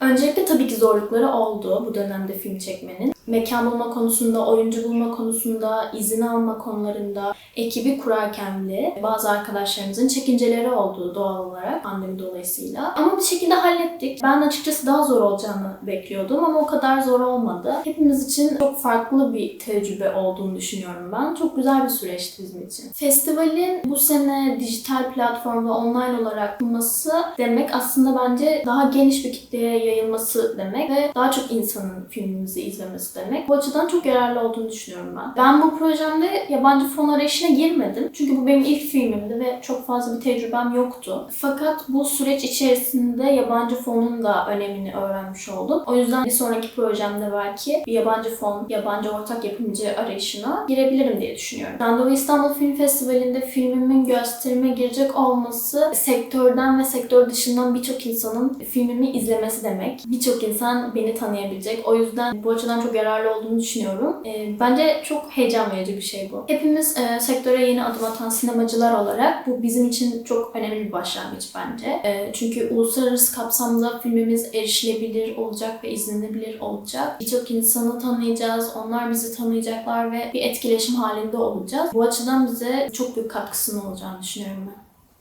Öncelikle tabii ki zorlukları oldu bu dönemde film çekmenin. Mekan bulma konusunda, oyuncu bulma konusunda, izin alma konularında, ekibi kurarken bile bazı arkadaşlarımızın çekinceleri oldu doğal olarak pandemi dolayısıyla. Ama bir şekilde hallettik. Ben açıkçası daha zor olacağını bekliyordum ama o kadar zor olmadı. Hepimiz için çok farklı bir tecrübe olduğunu düşünüyorum ben. Çok güzel bir süreçti bizim için. Festivalin bu sene dijital platform ve online olarak yapılması demek aslında bence daha geniş bir kitleye yayılması demek ve daha çok insanın filmimizi izlemesi demek. Bu açıdan çok yararlı olduğunu düşünüyorum ben. Ben bu projemde yabancı fon arayışına girmedim. Çünkü bu benim ilk filmimdi ve çok fazla bir tecrübem yoktu. Fakat bu süreç içerisinde yabancı fonun da önemini öğrenmiş oldum. O yüzden bir sonraki projemde belki bir yabancı fon, yabancı ortak yapımcı arayışına girebilirim diye düşünüyorum. Randevu İstanbul Film Festivali'nde filmimin gösterime girecek olması sektörden ve sektör dışından birçok insanın filmimi izlemesi demek. Birçok insan beni tanıyabilecek. O yüzden bu açıdan çok yararlı olduğunu düşünüyorum. Ee, bence çok heyecan verici bir şey bu. Hepimiz e, sektöre yeni adım atan sinemacılar olarak bu bizim için çok önemli bir başlangıç bence. E, çünkü uluslararası kapsamda filmimiz erişilebilir olacak ve izlenebilir olacak. Birçok insanı tanıyacağız, onlar bizi tanıyacaklar ve bir etkileşim halinde olacağız. Bu açıdan bize çok büyük katkısının olacağını düşünüyorum ben.